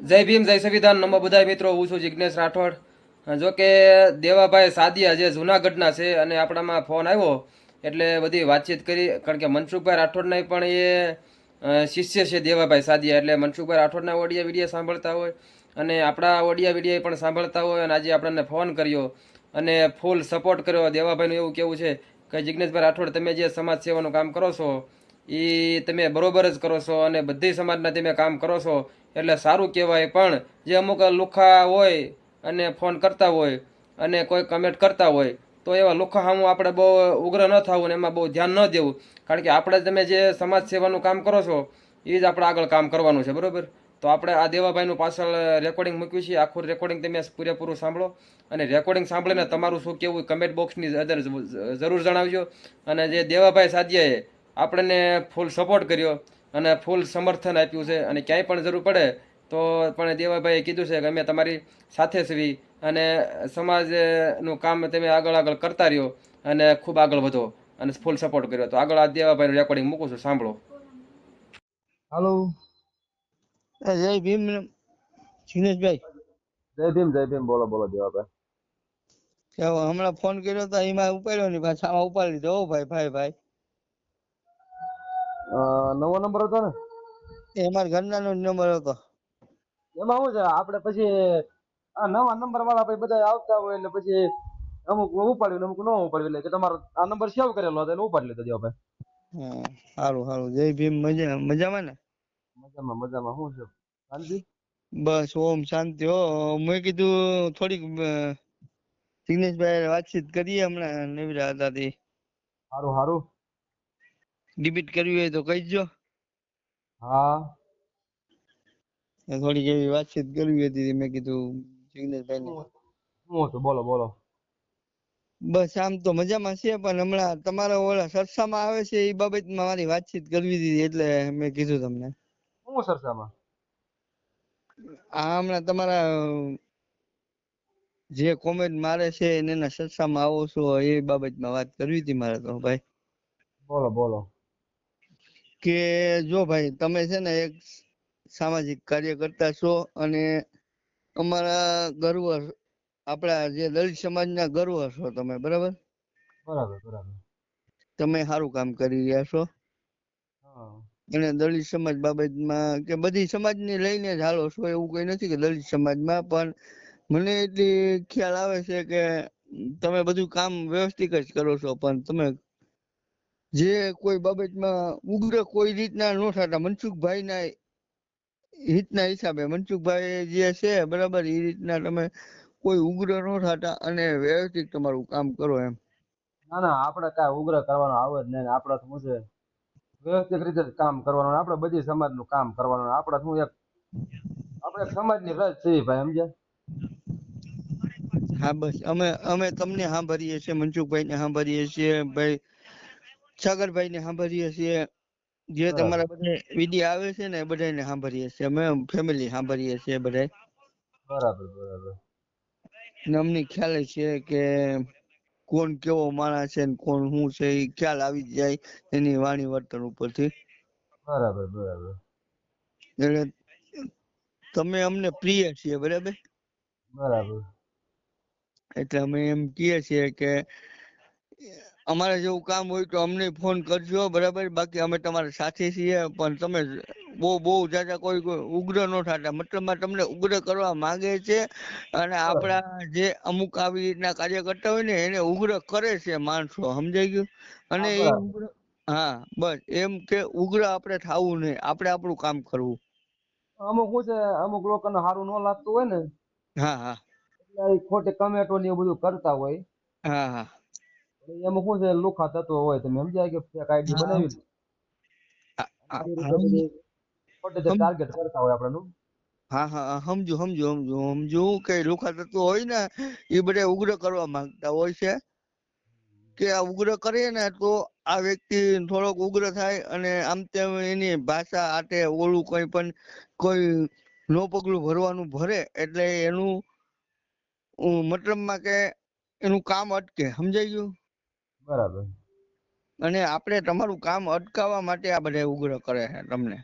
જય ભીમ, જય સંવિધાન. નમો બધાય મિત્રો, હું છું જિજ્ઞેશ રાઠોડ. જો કે દેવાભાઈ સાદિયા જે જુનાગઢના છે અને આપણામાં ફોન આવ્યો એટલે બધી વાતચીત કરી, કારણ કે મનસુખભાઈ રાઠોડના પણ એ શિષ્ય છે દેવાભાઈ સાદિયા એટલે મનસુખભાઈ રાઠોડના ઓડિયા વિડીયા સાંભળતા હોય અને આપણા ઓડિયા વિડીયા પણ સાંભળતા હોય અને આજે આપણને ફોન કર્યો અને ફૂલ સપોર્ટ કર્યો. દેવાભાઈનું એવું કેવું છે કે જિજ્ઞેશભાઈ રાઠોડ, તમે જે સમાજ સેવાનું કામ કરો છો એ તમે બરોબર જ કરો છો અને બધી સમાજના તમે કામ કરો છો. એટલે સારું કહેવાય. પણ જે અમુક લુખા હોય અને ફોન કરતા હોય અને કોઈ કમેન્ટ કરતા હોય, તો એવા લુખા સામું આપણે બહુ ઉગ્ર ન થવું ને એમાં બહુ ધ્યાન ન દેવું. કારણ કે આપણે તમે જે સમાજ સેવાનું કામ કરો છો એ જ આપણે આગળ કામ કરવાનું છે. બરાબર? તો આપણે આ દેવાભાઈનું પાછળ રેકોર્ડિંગ મૂક્યું છે. આખું રેકોર્ડિંગ તમે પૂરેપૂરું સાંભળો. અને રેકોર્ડિંગ સાંભળીને તમારું શું કેવું કમેન્ટ બોક્સની અંદર જરૂર જણાવજો. અને જે દેવાભાઈ સાદિયાએ આપણને ફૂલ સપોર્ટ કર્યો અને ફૂલ સમર્થન આપ્યું છે. અને ક્યાંય પણ જરૂર પડે તો પણ દેવાભાઈએ કીધું છે કે અમે તમારી સાથે છીએ અને સમાજનું કામ તમે આગળ આગળ કરતા રહ્યો અને ખૂબ આગળ વધો અને ફૂલ સપોર્ટ કર્યો. તો આગળ આ દેવાભાઈનું રેકોર્ડિંગ મૂકું છું સાંભળો. હાલો એ જય ભીમ જીનેશભાઈ. જય ભીમ જય ભીમ. બોલો બોલો દેવાભાઈ. હમણાં ફોન કર્યો તો એમાં ઉપાડ્યો નહીં પાછા આમાં ઉપાડી લીધો. ભાઈ ભાઈ ભાઈ. નવો નંબર હતો ને? એ મારા ઘરના નો નંબર હતો. એમાં શું છે? આપણે પછી આ નવા નંબર વાળા પછી બધા આવતા હોય એટલે પછી અમુક ઉપાડ્યું અમુક ન ઉપાડ્યું એટલે કે તમારો આ નંબર સેવ કરેલો હતો એટલે ઉપાડી લીધો હા સારું સારું જય ભીમ મજા મજામાં ને? મજામાં મજામાં. શું છે? શાંતિ? બસ ઓમ શાંતિ. હો મેં કીધું થોડીક જિગ્નેશભાઈ વાતચીત કરીએ હમણાં નવરા હતા સારું સારું ડિબીટ કરવી હોય તો કહીજો હા. થોડીક એવી વાતચીત કરવી હતી મેં કીધું જિગ્નેશભાઈ ને શું હતું? બોલો બોલો. બસ આમ તો મજામાં છે પણ હમણાં તમારા ઓલા સરસામાં આવે છે એ બાબતમાં મારી વાતચીત કરવી હતી એટલે મેં કીધું તમને. શું સરસામાં? આ હમણાં તમારા જે કોમેન્ટ મારે છે એને એના સરસામાં આવો છો એ બાબતમાં વાત કરવી હતી મારે તો ભાઈ. બોલો બોલો. કે જો ભાઈ તમે છે ને એક સામાજિક કાર્યકર્તા છો અને અમારા ગર્વ આપણા જે દલિત સમાજના ગર્વ છો તમે બરાબર? બરાબર બરાબર. તમે સારું કામ કરી રહ્યા છો. અને દલિત સમાજ બાબતમાં કે બધી સમાજને લઈને જ હાલો છો એવું કઈ નથી કે દલિત સમાજમાં પણ મને એટલી ખ્યાલ આવે છે કે તમે બધું કામ વ્યવસ્થિત જ કરો છો પણ તમે જે કોઈ બાબતમાં ઉગ્ર કોઈ રીતના ન થતા મનસુખભાઈના હિતના હિસાબે મનસુખભાઈ જે છે બરાબર એ રીતના તમે કોઈ ઉગ્ર ન થતા અને વ્યવસ્થિત તમારું કામ કરો એમ. ના ના આપણે કાંઈ ઉગ્ર કરવાનો આવે જ નહીં. આપણે શું છે વ્યવસ્થિત રીતે કામ કરવાનું આપણે બધી સમાજનું કામ કરવાનું. ને આપણે શું એક આપણે સમાજની રજ છે ભાઈ સમજ્યા? હા બસ. અમે અમે તમને સાંભળીએ છીએ મનસુખભાઈ ને સાંભળીએ છીએ. ભાઈ સાગરભાઈ ને સાંભળીએ છીએ. જે તમારા બધા વીડિયો આવે છે ને બધાને સાંભળીએ છીએ. અમે ફેમિલી સાંભળીએ છીએ બધા બરાબર બરાબર. ને અમને ખ્યાલ છે કે કોણ કેવો માણસ છે ને કોણ શું છે એ ખ્યાલ આવી જાય એની વાણી વર્તન ઉપરથી. બરાબર બરાબર. એટલે તમે અમને પ્રિય છીએ બરાબર? બરાબર. એટલે અમે એમ કહીએ છીએ કે અમારે જેવું કામ હોય તો અમને ફોન કરજો બરાબર? બાકી અમે તમારા સાથે છીએ પણ તમે બહુ બહુ જાજા કોઈ ઉગ્ર ન થતા. મતલબમાં તમને ઉગ્ર કરવા માંગે છે અને આપણા જે અમુક આવી રીતના કાર્ય કરતા હોય ને એને ઉગ્ર કરે છે માણસો. સમજાઈ ગયું? અને એ ઉગ્ર હા બસ. એમ કે ઉગ્ર આપણે થાવું નહીં. આપણે આપણું કામ કરવું. અમુક શું છે અમુક લોકોને સારું ન લાગતું હોય ને હા હા. એટલે ખોટી કમેટો ને એવું બધું કરતા હોય. હા હા. એમાં શું છે લુખા તત્વો હોય તમે સમજાય કે આઈડી બનાવી. ટાર્ગેટ કરતા હોય આપણને. હા હા સમજુ સમજુ સમજુ સમજુ કે લુખા તત્વો હોય ને એ બધા ઉગ્ર કરવા માંગતા હોય છે. કે આ ઉગ્ર કરીએ ને તો આ વ્યક્તિ થોડોક ઉગ્ર થાય અને આમ તેમ એની ભાષા આટે ઓલું કોઈ પણ કોઈ નો પગલું ભરવાનું ભરે એટલે એનું મતલબ મતલબમાં કે એનું કામ અટકે સમજાઈ ગયું? બરાબર. અને આપણે તમારું કામ અટકાવવા માટે આ બધા ઉગ્ર કરે છે તમને.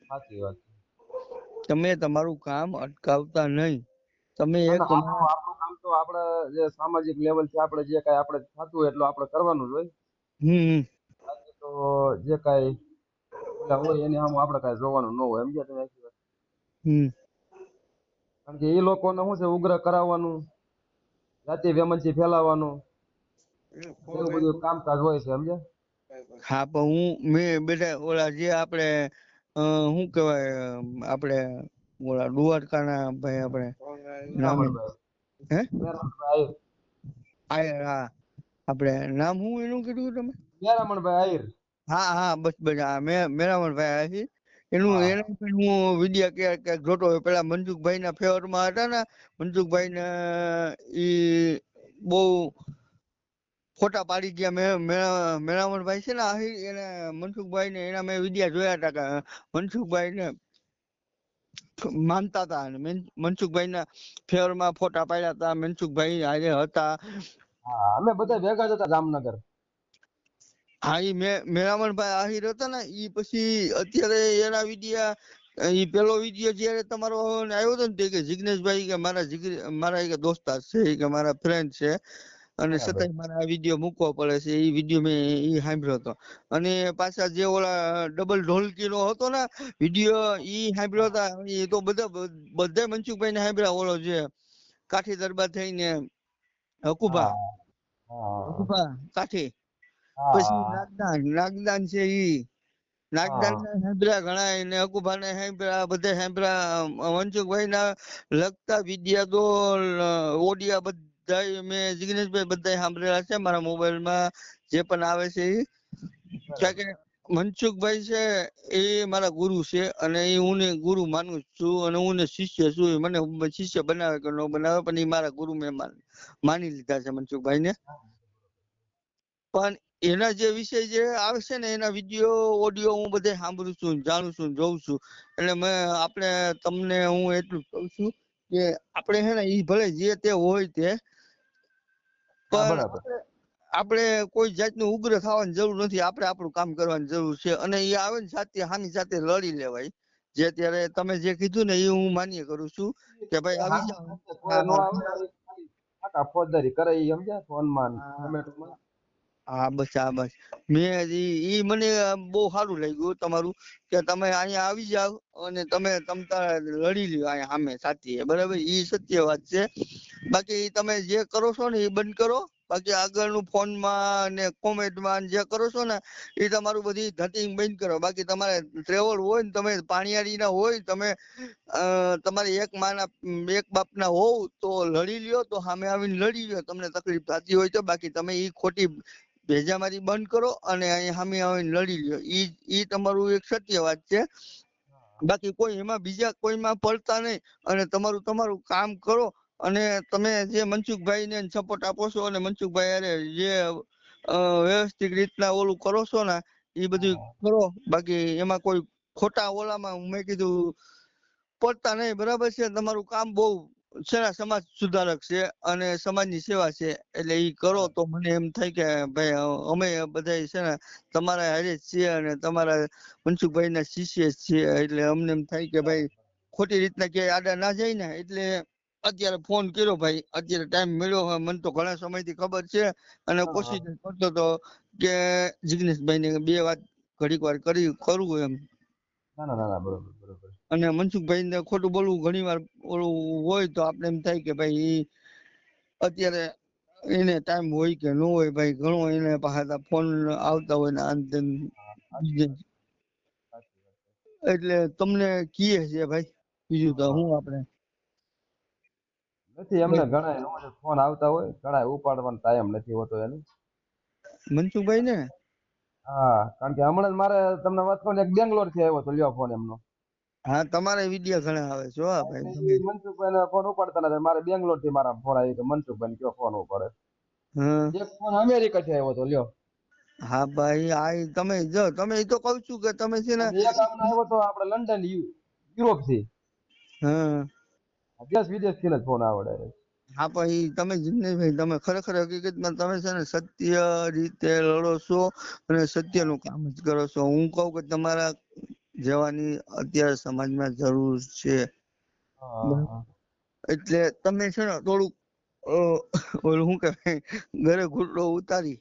સાચી વાત તમે તમારું કામ અટકાવતા નહીં. તમે એક આપણું કામ તો આપણે જે સામાજિક લેવલ છે આપણે જે કાંઈ આપણે થતું હોય એટલું આપણે કરવાનું જ હોય. હમ તો જે કાંઈ હોય એને આમ આપણે કાંઈ જોવાનું ન હોય. સમજ્યા તમે? હમ. કારણ કે એ લોકોને શું છે? ઉગ્ર કરાવવાનું જાતિ વેમનસી ફેલાવવાનું એવું બધું કામકાજ હોય છે સમજ્યા? હા પણ હું મેં બેટા ઓલા જે આપણે શું કહેવાય આપણે ઓલા દ્વારકાના ભાઈ આપણે નામ હે? આયર હા. આપણે નામ હું એનું કીધું તમે? મેરામણભાઈ આયર હા હા બસ બસ હા મેરામણભાઈ આયર એનું. એના પણ હું વીડિયો ક્યાંક ક્યાંક જોતો હોય. પેલા મનસુખભાઈ ના ફેવરમાં હતા ને મનસુખભાઈ ને ઈ બહુ ફોટા પાડી ગયા મેં મેળામણભાઈ છે ને આહિર એને મનસુખભાઈ ને એના મેં વીડિયો જોયા હતા કે મનસુખભાઈ ને માનતા હતા અને મનસુખભાઈ ના ફેવરમાં ફોટા પાડ્યા હતા મનસુખભાઈ હારે હતા. હા અમે બધા ભેગા હતા જામનગર. હા ઈ મેળામણભાઈ આહિર હતા ને ઈ પછી અત્યારે એના વિડિયા ઈ પેલો વિડિયો જયારે તમારો આવ્યો હતો ને તે કે જિગ્નેશભાઈ કે મારા મારા એક દોસ્તાર છે કે મારા ફ્રેન્ડ છે. અને. છતાંય મારે આ વિડિયો મૂકવો પડે છે એ વીડિયો મેં એ સાંભળ્યો હતો. અને પાછા જે ઓલા ડબલ ઢોલકી નો હતો ને વીડિયો ઈ સાંભળ્યો હતા એ તો બધા બધા મનસુખભાઈ ને સાંભળ્યા ઓલો જે કાઠી દરબાર થઈને હકુભા. હકુભા કાઠી. પછી નાગદાન નાગદાન છે ઈ. નાગદાન ને સાંભળ્યા ઘણા ને હકુભા ને સાંભળ્યા બધા સાંભળ્યા મનસુખભાઈ ના લગતા વિડિયા તો ઓડિયા બધા મેં જિગ્નેશભાઈ બધા સાંભળેલા છે મારા મોબાઈલમાં, જે પણ આવે છે કે મનસુખભાઈ છે, એ મારા ગુરુ છે અને એ હું ગુરુ માનું છું અને હું શિષ્ય છું, એ મને શિષ્ય બનાવે કે ન બનાવે, પણ એ મારા ગુરુ મેં માની લીધા છે મનસુખભાઈ ને પણ એના જે વિષય જે આવે છે ને, એના વીડિયો, ઓડિયો હું બધે સાંભળું છું, જાણું છું, જોઉં છું. એટલે મેં, આપણે તમને હું એટલું કહું છું કે આપણે હે ને એ ભલે જે તે હોય તે પણ. આપણે- કોઈ જાતનું ઉગ્ર થવાની જરૂર નથી. આપણે આપણું કામ કરવાની જરૂર છે. અને એ આવે ને સાથે હાની સાથે લડી લેવાય. જે ત્યારે તમે જે કીધું ને એ હું માન્ય કરું છું કે ભાઈ આવી એ ફોજદારી કરે ઈ સમજ્યા? ફોનમાં ને હા. બસ હા, બસ. મેં ઈ મને બહુ સારું લાગ્યું તમારું, કે તમે અહીંયા આવી જાઓ અને તમે તમ લડી લ્યો અહીંયા સામે સાથે બરાબર? ઈ સત્ય વાત છે. બાકી તમે જે કરો છો ને એ બંધ કરો. બાકી આગળનું ફોનમાં ને કોમેન્ટમાં જે કરો છો ને એ તમારું બધી ધટિંગ બંધ કરો. બાકી તમારે ટ્રેવલ હોય ને તમે પાણીયારીના હોય, તમે તમારે એક માના, એક બાપના હોવ તો લડી લ્યો, તો સામે આવીને લડી લ્યો. તમને તકલીફ થતી હોય તો બાકી તમે એ ખોટી ભેજામારી બંધ કરો અને અહીં સામે આવીને લડી લ્યો. ઈ ઈ તમારું એક સત્ય વાત છે. બાકી કોઈ એમાં બીજા કોઈમાં પડતા નહીં અને તમારું તમારું કામ કરો અને તમે જે મનસુખભાઈ ને સપોર્ટ આપો છો અને મનસુખભાઈ અરે જે વ્યવસ્થિત રીતના ઓલું કરો છો ને એ બધું કરો. બાકી એમાં કોઈ ખોટા ઓલામાં મેં કીધું પડતા નહીં. બરાબર છે? તમારું કામ બહુ છે સમાજ સુધારક છે અને સમાજની સેવા છે એટલે એ કરો તો મને એમ થાય કે ભાઈ અમે બધા છે ને તમારા હારે જ છીએ અને તમારા મનસુખભાઈ ના શિષ્ય છીએ એટલે અમને એમ થાય કે ભાઈ ખોટી રીતના ક્યાંય આડા ના જાય ને એટલે અત્યારે ફોન કર્યો ભાઈ અત્યારે ટાઈમ મળ્યો હોય મને તો ઘણા સમયથી ખબર છે અને. કોશિશ કરતો હતો કે જિગ્નેશભાઈ ને બે વાત ઘડીક વાર કરી કરવું એમ. ના ના ના બરોબર બરોબર. અને મનસુખભાઈ ને ખોટું બોલવું ઘણી વાર ઓલું હોય તો આપણે એમ થાય કે ભાઈ અત્યારે એને ટાઈમ હોય કે ન હોય ભાઈ ઘણો એને પાછા ફોન આવતા હોય ને છે. એટલે તમને કીએ છે ભાઈ બીજું તો હું આપણે? નથી એમને ઘણા ફોન આવતા હોય ઘણા ઉપાડવાનો ટાઈમ નથી હોતો એને. મનસુખભાઈ ને હા કારણ કે હમણાં જ મારે તમને વાત કહું એક બેંગ્લોરથી આવ્યો તો લ્યો ફોન એમનો. હા તમારે વિડિયો ઘણા આવે છે હો ભાઈ મનસુખભાઈ ફોન ઉપાડતા નથી. મારે બેંગ્લોરથી મારા ફોન આવી કે મનસુખભાઈ કયો ફોન ઉપાડે. એક ફોન અમેરિકા થી આવ્યો તો લ્યો. હા ભાઈ આ તમે જો તમે તો કહું છું કે તમે છે ને એક આવ્યો તો આપણે લંડન યુરોપથી. હા. દેશ વિદેશથી જ ફોન આવડે હા ભાઈ તમે જીગ્નેશભાઈ તમે ખરેખર હકીકતમાં તમે છે ને સત્ય રીતે લડો છો અને સત્યનું કામ જ કરો છો. હું કહું કે તમારા જવાની અત્યારે સમાજમાં જરૂર છે. એટલે તમે છે ને થોડુંક ઓલું શું કહેવાય ઘરે ઘૂંટડો ઉતારી.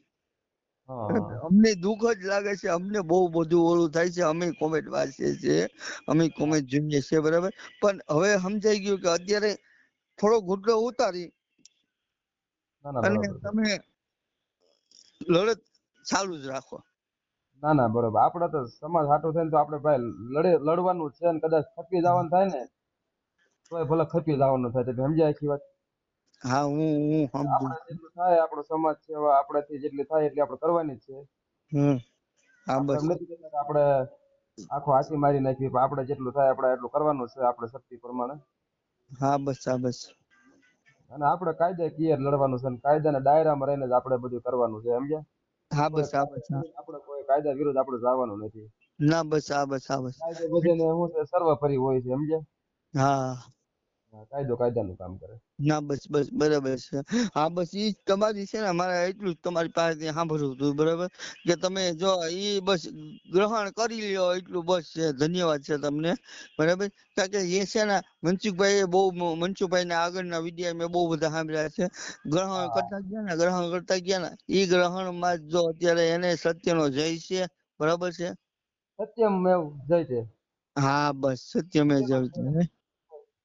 અમને દુઃખ જ લાગે છે અમને બહુ બધું ઓલું થાય છે અમે કોમેન્ટ વાંચીએ છીએ અમે કોમેન્ટ જોઈએ છીએ બરાબર? પણ હવે સમજાઈ ગયું કે અત્યારે થોડો ઘૂંટડો ઉતારી અને તમે લડત ચાલુ જ રાખો. ના ના બરોબર. આપડે તો સમાજ સાટો થાય તો આપણે ભાઈ લડે લડવાનું છે ને કદાચ ખપી જવાનું થાય ને તોય ભલે ખપી જવાનું થાય. તો સમજાય આખી વાત? હા હું હું સમજુ. જેટલું થાય આપણો સમાજ સેવા આપણાથી જેટલી થાય એટલી આપણે કરવાની જ છે. હમ. હા બસ. આપણે આખો હાથી મારી નાખી પણ આપણે જેટલું થાય આપણે એટલું કરવાનું છે આપણે શક્તિ પ્રમાણે. હા બસ હા બસ. અને આપણે કિયર લડવાનું છે અને કાયદાના દાયરામાં રહીને જ આપણે બધું કરવાનું છે સમજ્યા? હા બસ હા બસ આપણે કાયદા વિરુદ્ધ આપણે જવાનું નથી. ના બસ આ બસ આ બસ. કાયદો બધાને શું છે સર્વોપરી હોય છે સમજ્યા? હા હા, કાયદો કાયદાનું કામ કરે. ના બસ બસ બરાબર છે. હા બસ ઈ તમારી છે ને અમારે એટલું જ તમારી પાસેથી સાંભળવું હતું બરાબર? કે તમે જો ઈ બસ ગ્રહણ કરી લ્યો એટલું બસ છે. ધન્યવાદ છે તમને બરાબર? કારણ કે એ છે ને મનસુખભાઈ બહુ મનસુખભાઈ ના આગળના વીડિયો મેં બહુ બધા સાંભળ્યા છે. ગ્રહણ કરતા ગયા ને ગ્રહણ કરતા ગયા ને ઈ ગ્રહણમાં જો અત્યારે એને સત્યનો જય છે બરાબર છે? સત્યમ મેં જય છે. હા બસ સત્યમે જયતે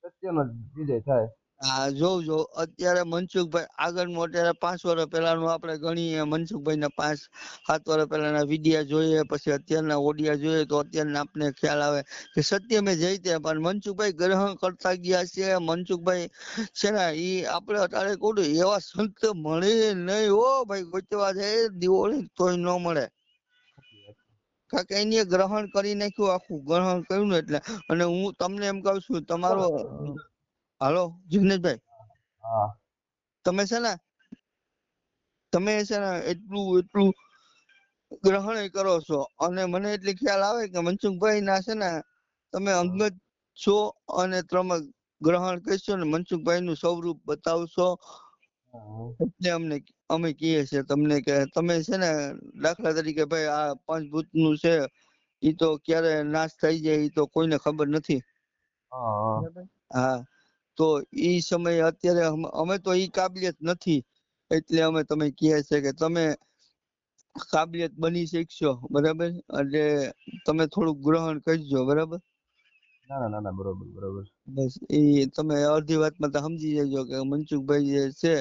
સત્યનો વિજય થાય. હા જોઉં જો અત્યારે મનસુખભાઈ આગળ અત્યારે પાંચ વર્ષ પહેલાનું આપણે ગણીએ મનસુખભાઈ ના પાંચ, સાત વર્ષ પહેલાના વિડિયા જોઈએ, પછી અત્યારના ઓડિયા જોઈએ, તો અત્યારના આપને ખ્યાલ આવે કે સત્ય મેં જઈતે પણ મનસુખભાઈ ગ્રહણ કરતા ગયા છે. મનસુખભાઈ છે ને એ આપણે અત્યારે કહું એવા સંત મળે નહીં હો, ભાઈ ગોચવા જાય દિવાળી તોય ન મળે. કારણ કે એને ગ્રહણ કરી નાખ્યું આખું ગ્રહણ કર્યું ને એટલે. અને હું તમને એમ કહું છું તમારો હાલો જિગ્નેશભાઈ. હા. તમે છે ને તમે છે ને એટલું એટલું ગ્રહણ કરો છો. અને મને એટલી ખ્યાલ આવે કે મનસુખભાઈ ના છે ને તમે અંગત છો અને તમે ગ્રહણ કરશો ને મનસુખભાઈ નું સ્વરૂપ બતાવશો. એટલે અમને અમે કહીએ છીએ તમને કે તમે છે ને દાખલા તરીકે ભાઈ આ પંચભૂતનું છે એ તો ક્યારે નાશ થઈ જાય એ તો કોઈને ખબર નથી. હા તો એ સમયે અત્યારે અમે તો એ કાબિલિયત નથી. એટલે અમે તમે કહે છે કે તમે કાબિલિયત બની શીખશો બરાબર? એટલે તમે થોડુંક ગ્રહણ કરજો બરાબર? ના ના ના ના બરોબર બરોબર. બસ એ તમે અડધી વાતમાં તો સમજી જજો કે મનસુખભાઈ જે છે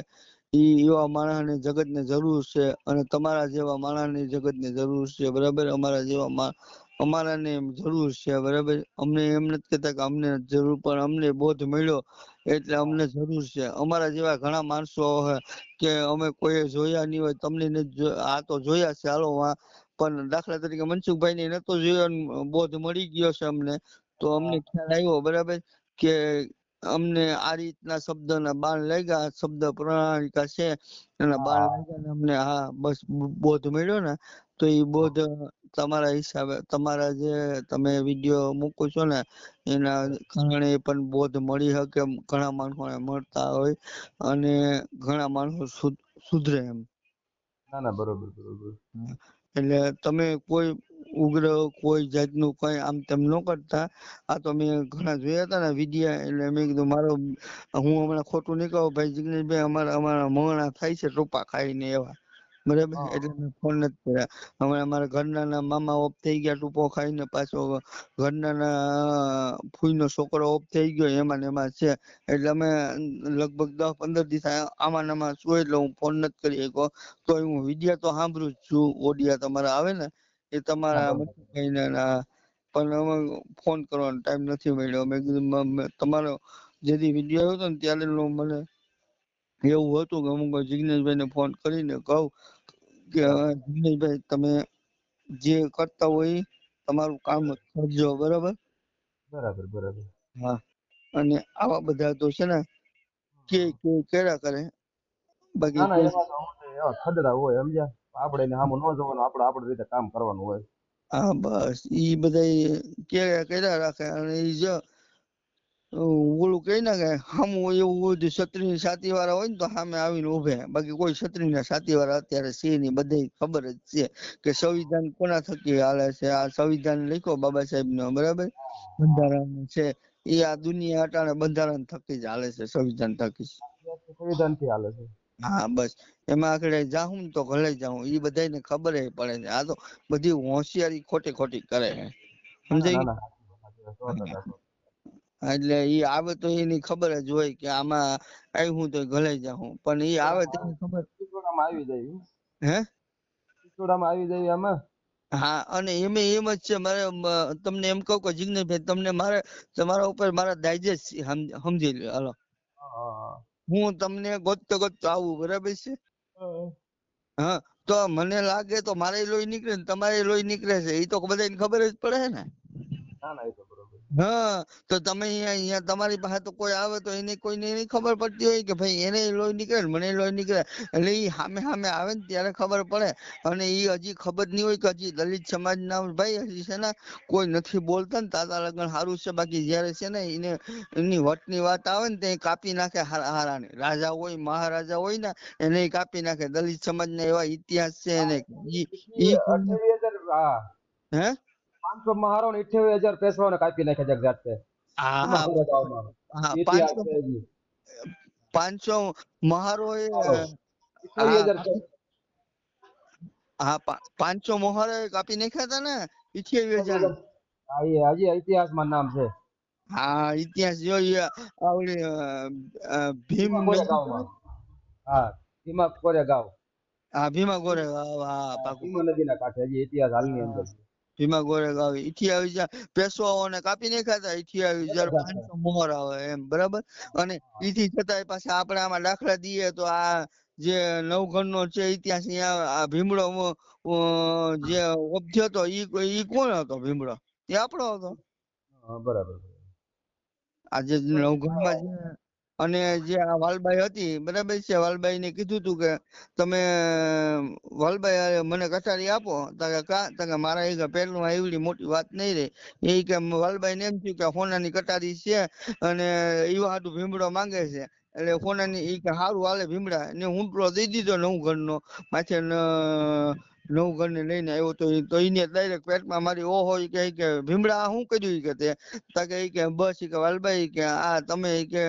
ઈ એવા માણસને જગતને જરૂર છે અને તમારા જેવા માણસની જગતને જરૂર છે બરાબર? અમારા જેવા અમારાને જરૂર છે બરાબર? અમને એમ નથી કહેતા કે અમને જરૂર પણ અમને બોધ મળ્યો એટલે અમને જરૂર છે. અમારા જેવા ઘણા માણસો હોય કે અમે કોઈએ જોયા નહીં હોય તમને આ તો જોયા છે હાલો પણ દાખલા તરીકે મનસુખભાઈ ને નતો જોયો ને બોધ મળી ગયો છે અમને તો અમને ખ્યાલ આવ્યો બરાબર? કે અમને આ રીતના શબ્દના બાણ લાગ્યા. શબ્દ પ્રણાલિકા છે. એના બાણ લાગ્યા ને અમને હા બસ બોધ મળ્યો ને તો એ બોધ તમારા હિસાબે તમારા જે તમે વીડિયો મૂકો છો ને એના કારણે પણ બોધ મળી શકે ઘણા માણસોને મળતા હોય અને ઘણા માણસો સુધરે એમ. ના ના બરોબર બરોબર. એટલે તમે કોઈ ઉગ્ર કોઈ જાતનું કઈ આમ તેમ ન કરતા. આ તો મેં ઘણા જોયા હતા ને વિડિયા એટલે મેં કીધું મારો હું હમણાં ખોટું નહીં કહું ભાઈ જિગ્નેશભાઈ અમારા અમારા મોણા થાય છે ટોપા ખાઈને એવા. બરાબર? એટલે મેં ફોન નથી કર્યા. હમણાં અમારા ઘરના ના મામા ઓફ થઈ ગયા ટૂંપો ખાઈને પાછો ઘરના ફૂઈનો છોકરો ઓફ થઈ ગયો એમાં ને એમાં છે. એટલે અમે લગભગ દસ પંદર દિવસ આમાં આમાં છું એટલે હું ફોન નથી કરી શક્યો. તો હું વિડિયા તો સાંભળું જ છું. ઓડિયા તમારા આવે ને એ તમારા બરોબર. પણ અમે ફોન કરવાનો ટાઈમ નથી મળ્યો. મેં કીધું તમારો જે વીડિયો આવ્યો હતો ને ત્યારે મને એવું હતું કે અમુક જિગ્નેશભાઈને ફોન કરીને કહું કે જિગ્નેશભાઈ તમે જે કરતા હોય તમારું કામ કરજો બરાબર? બરાબર બરાબર. હા. અને આવા બધા તો છે ને કે કે કર્યા કરે. બાકી ખદડા હોય સમજ્યા? આપણે એને આમ ન જવાનું આપણે આપણી રીતે કામ કરવાનું હોય. હા બસ. ઈ બધા કે કર્યા રાખે અને ઈ જો ઓલું કહે ના કે સામું એવું બધું છત્રી સાતી વાળા હોય ને તો સામે આવીને ઉભે બાકી કોઈ છત્રી ના સાતી વાળા અત્યારે છે નહીં બધે ખબર જ છે કે સંવિધાન કોના થકી હાલે છે? આ સંવિધાન લખ્યો બાબા સાહેબ નો બરાબર? બંધારણ છે. એ આ દુનિયા અટાણે બંધારણ થકી જ હાલે છે સંવિધાન થકી સંવિધાનથી હાલે છે. હા બસ. એમાં આગળ જાઉં ને તો ઘરે જાઉં એ બધાને ખબર પડે છે. આ તો બધી હોશિયારી ખોટી ખોટી કરે છે. સમજાઈ ના, ગયું? ના, સો ટકા, સો ટકા. હા, એટલે એ આવે તો એની ખબર જ હોય કે આમાં આવ્યું તો ગલે જાઉં પણ એ આવે તો ખબર આવી જાય હો. હે? ખીચોડામાં આવી જાય આમાં? હા અને એમે એમ જ છે. મારે તમને એમ કહું કે જિગ્નેશભાઈ તમને મારે તમારા ઉપર મારા દાયજે સમજી લ્યો. હાલો. હા, તમને ગોતતો ગોતતો આવું બરાબર છે હા. તો મને લાગે તો મારે લોહી નીકળે ને તમારે લોહી નીકળે છે એ તો બધાને ખબર જ પડે ને ના ના એ તો હા તો તમે અહીંયા અહીંયા તમારી પાસે તો કોઈ આવે તો એને કોઈને એની ખબર પડતી હોય કે ભાઈ એને લોહી નીકળે મને લોહી નીકળે. એટલે એ સામે સામે આવે ને ત્યારે ખબર પડે. અને એ હજી ખબર નહીં હોય કે હજી દલિત સમાજના ભાઈ હજી છે ને કોઈ નથી બોલતા ને તાતા લગ્ન સારું છે. બાકી જ્યારે છે ને એને એની વટની વાત આવે ને તે કાપી નાખે હારા હારાને. રાજા હોય મહારાજા હોય ને એને કાપી નાખે. દલિત સમાજના એવા ઇતિહાસ છે એને હે? પાંચસો મહારો ને અઠ્યાવીસ હજાર કાપી નાખ્યા છે હા હા. હા પાંચસો છે પાંચસો મહારો એ હા, હા પાંચસો મોહરે કાપી નાખ્યા હતા ને ઇઠ્યાવીસ હજાર. હા, એ હજી ઇતિહાસમાં નામ છે. હા ઇતિહાસ જોઈએ આવડી અ, અ, ભીમ ભીમા કોરેગાવ હા ભીમા કોરે ગાવ. હા ભીમા હા હા ભીમા નદીના કાંઠે હજી ઇતિહાસ હાલની અંદર છે. ભીમા ગોરે ઈથી આવી જાય પેશવાઓને કાપી નાખ્યા હતા ઈથી આવી બરાબર. પાંચસો મોહર આવે એમ બરાબર? અને ઈથી છતાંય પાછા આપણે આમાં દાખલા દઈએ તો આ જે નવઘન નો છે ઇતિહાસ અહીંયા આ ભીમડો જે ઉપજ્યો હતો ઈ કોણ હતો ભીમડો? એ આપણો હતો. બરાબર આજે નવઘણમાં જે અને જે આ વાલબાઈ હતી, બરાબર છે? વાલબાઈ ને કીધું તું કે, તમે વાલબાઈ, મને કટારી આપો. તારે કા તાકે મારા એક પહેલું એવડી મોટી વાત નહીં રે. એ કે વાલબાઈ ને એમ થયું કે હોનાની કટારી છે અને એવા હાટું ભીમડો માંગે છે. એટલે હોનાની એ કે સારું હાલે ભીમડા ને હુંપલો દઈ દીધો નવઘણ નો માથે નવઘણ ને લઈને આવ્યો તો તો એને ડાયરેક્ટ પેટમાં મારી ઓહો એ કહે કે ભીમડા શું કર્યું? કે તે. તકે કે બસ કે વાલભાઈ કે, આ તમે કે,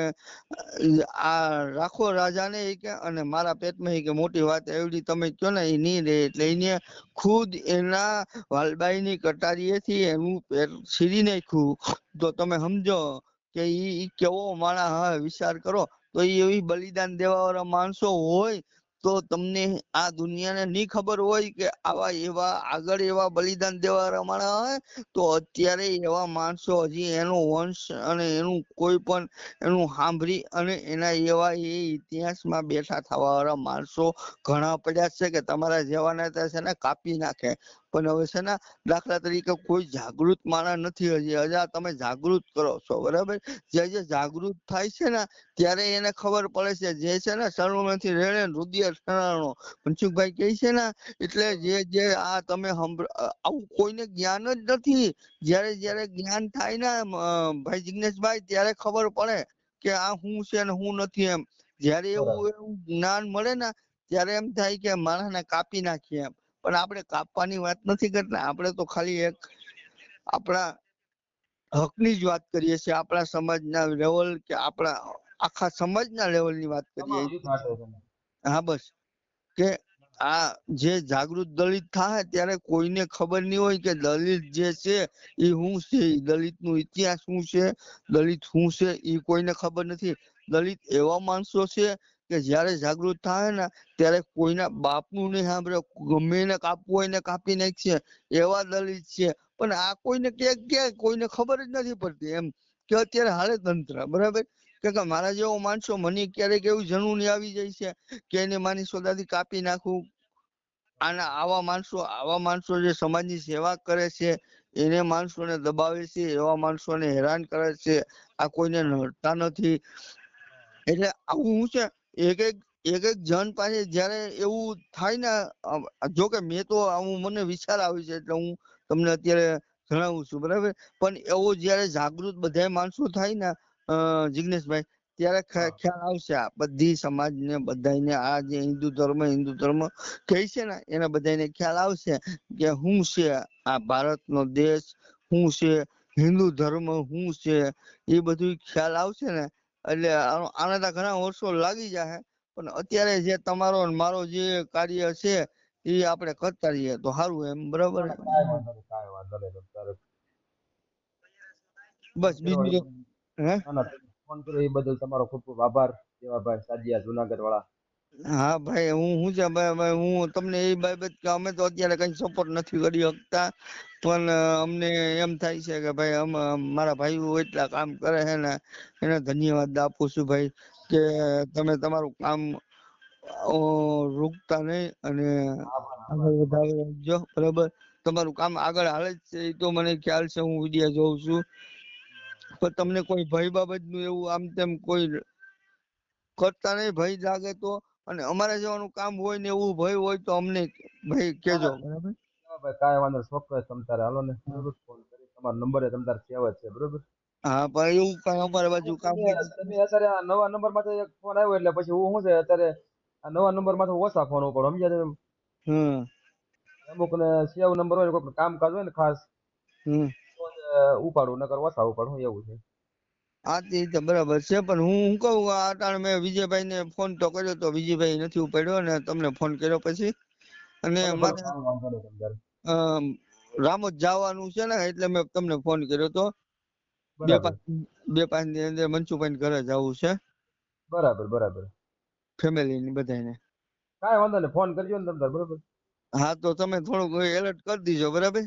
આ રાખો રાજાને કે, અને મારા પેટમાં કે મોટી વાત એવડી તમે કયો ને એ નહીં રહે એટલે એને ખુદ એના વાલબાઈની કટારીએથી એનું પેટ છીરી નાખ્યું. તો તમે સમજો કે ઈ કેવો માણસ, હા, વિચાર કરો. તો એ બલિદાન દેવા વાળા માણસો હોય તો તમને આ દુનિયાને ની ખબર હોય કે આવા એવા આગળ એવા બલિદાન દેવા રમાણા હોય, તો અત્યારે એવા માણસો હજી એનો વંશ અને એનું કોઈ પણ એનું સાંભળી અને એના એવા એ ઇતિહાસમાં બેઠા થવા વાળા માણસો ઘણા પડ્યા છે કે તમારા જેવાના છે ને કાપી નાખે. પણ હવે છે ને દાખલા તરીકે કોઈ જાગૃત માણસ નથી હજી. હજી તમે જાગૃત કરો છો બરાબર? જે જે જાગૃત થાય છે ને ત્યારે એને ખબર પડે છે. જે છે ને સર્વમાંથી ને રુદિય શરણો મનસુખભાઈ કહે છે ને એટલે જે જે આ તમે આવું કોઈને જ્ઞાન જ નથી. જ્યારે જ્યારે જ્ઞાન થાય ને ભાઈ જિગ્નેશભાઈ ત્યારે ખબર પડે કે આ હું છે ને હું નથી એમ. જ્યારે એવું એવું જ્ઞાન મળે ને ત્યારે એમ થાય કે માણસને કાપી નાખીએ એમ. પણ આપણે કાપવાની વાત નથી કરતા. આપણે તો ખાલી એક આપણા હકની જ વાત કરીએ છીએ. આપણા સમાજના લેવલ કે આપણા આખા સમાજના લેવલની વાત કરીએ. હા બસ. કે આ જે જાગૃત દલિત થાય ત્યારે કોઈને ખબર નહીં હોય કે દલિત જે છે એ શું છે? દલિતનું ઇતિહાસ શું છે? દલિત શું છે? એ કોઈને ખબર નથી. દલિત એવા માણસો છે કે જ્યારે જાગૃત થાય ને, ત્યારે કોઈના બાપનું નહીં સાંભળે, ગમે એને કાપવું હોય ને કાપી નાખશે એવા દલિત છે. પણ આ કોઈને કે કે કોઈને ખબર જ નથી પડતી એમ, કે અત્યારે હાલે તંત્ર, બરાબર? કે મારા જેવો માણસો મને ક્યારેક એવું જનુની આવી જાય છે, કે એને માની સોદાથી કાપી નાખું. આના આવા માણસો આવા માણસો જે સમાજની સેવા કરે છે, એને માણસોને દબાવે છે, એવા માણસોને હેરાન કરે છે. આ કોઈને નડતા નથી. એટલે આવું હું છે એક એક એક એક જણ પાસે જ્યારે એવું થાય ને જો કે મેં તો આવું મને વિચાર આવ્યો છે એટલે હું તમને અત્યારે જણાવું છું બરાબર? પણ એવો જ્યારે જાગૃત બધાય માણસો થાય ને જિગ્નેશભાઈ ત્યારે ખ્યાલ આવશે આ બધી સમાજને બધાયને આ જે હિન્દુ ધર્મ હિન્દુ ધર્મ કહે છે ને એના બધાયને ખ્યાલ આવશે કે શું છે આ ભારતનો દેશ શું છે હિન્દુ ધર્મ શું છે એ બધું ખ્યાલ આવશે ને એટલે આને તો ઘણા વર્ષો લાગી જાય પણ અત્યારે જે તમારો ને મારો જે કાર્ય છે એ આપણે કરતા રહીએ તો સારું એમ બરાબર બસ બીજું હે? ફોન કર્યો એ બદલ તમારો ખૂબ ખૂબ આભાર દેવાભાઈ સાદિયા જુનાગઢ વાળા હા, ભાઈ, હું હું છે, ભાઈ હું તમને એ બાબત કે અમે તો અત્યારે કઈ સપોર્ટ નથી કરી શકતા, પણ અમને એમ થાય છે કે ભાઈ, અમે, મારા ભાઈઓ એટલા કામ કરે છે ને, એને ધન્યવાદ આપું છું ભાઈ, કે તમે તમારું કામ રોકતા નહીં અને આગળ વધારે રાખજો, બરાબર? તમારું કામ આગળ હાલે જ છે, એ તો મને ખ્યાલ છે, હું વીડિયો જોઉં છું. પણ તમને કોઈ ભય બાબતનું એવું આમ તેમ કોઈ કરતા નહીં, ભય લાગે તો અને અમારે જવાનું કામ હોય ને એવું ભય હોય તો અમને ભાઈ કેજો બરાબર. કાંઈ વાંધો ચોક્કસ તમ તારે હાલો ને ફોન કરી તમારો નંબર તમ તારે સેવ છે બરોબર? હા પણ એવું કઈ અમારે બાજુ કામ તમે તમે અત્યારે આ નવા નંબરમાંથી એક ફોન આવ્યો એટલે પછી હું શું છે અત્યારે આ નવા નંબરમાંથી ઓછા ફોન ઉપર સમજ્યા તમે? હમ. અમુક ને સેવ નંબર હોય કોઈક કામ કાજ હોય ને ખાસ હમ. ઉપાડું નકર ઓછા ઉપાડું એવું છે. હા તે તો બરાબર છે પણ હું હું કહું આ અટાણે મેં વિજયભાઈ ને ફોન તો કર્યો તો વિજયભાઈ નથી ઉપાડ્યો ને તમને ફોન કર્યો પછી. અને મારે રામોદ જવાનું છે ને એટલે મેં તમને ફોન કર્યો તો. બે પાંચ બે પાંચની અંદર મનસુભાઈ ઘરે જવું છે. બરાબર બરાબર. ફેમિલી ની બધાને કાંઈ વાંધો નહીં ફોન કરજો ને તમને બરાબર. હા તો તમે થોડુંક એલર્ટ કરી દીજો બરાબર?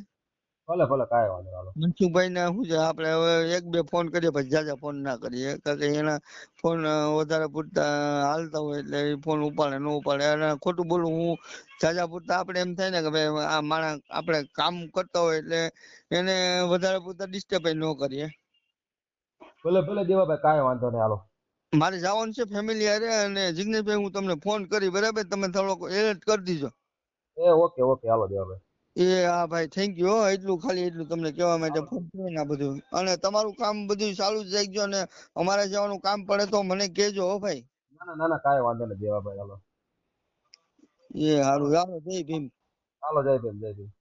ભલે ભલે કાંઈ વાંધો હાલો. મનસુખભાઈ ને શું છે આપણે હવે એક બે ફોન કરીએ પછી જાજા ફોન ના કરીએ. કારણ કે એના ફોન વધારે પૂરતા હાલતા હોય એટલે એ ફોન ઉપાડે ન ઉપાડે. અને ખોટું બોલું હું જાજા પૂરતા આપણે એમ થાય ને કે ભાઈ આ માણસ આપણે કામ કરતા હોય એટલે એને વધારે પૂરતા ડિસ્ટર્બ ન કરીએ. ભલે ભલે દેવાભાઈ કાંઈ વાંધો નહીં હાલો. મારે જવાનું છે ફેમિલી હારે અને જિગ્નેશભાઈ હું તમને ફોન કરી બરાબર? તમે થોડોક એલર્ટ કરી દીજો. એ ઓકે ઓકે હાલો દેવાભાઈ. એ હા ભાઈ થેન્ક યુ એટલું ખાલી એટલું તમને કહેવા માટે ફોન કર્યો ને આ બધું. અને તમારું કામ બધું ચાલુ જ રાખજો અને અમારે જવાનું કામ પડે તો મને કહેજો હો ભાઈ. ના ના ના ના કાંઈ વાંધો નહીં દેવાભાઈ હાલો. એ હારું હાલો જય ભીમ. હાલો જય ભીમ જય ભીમ.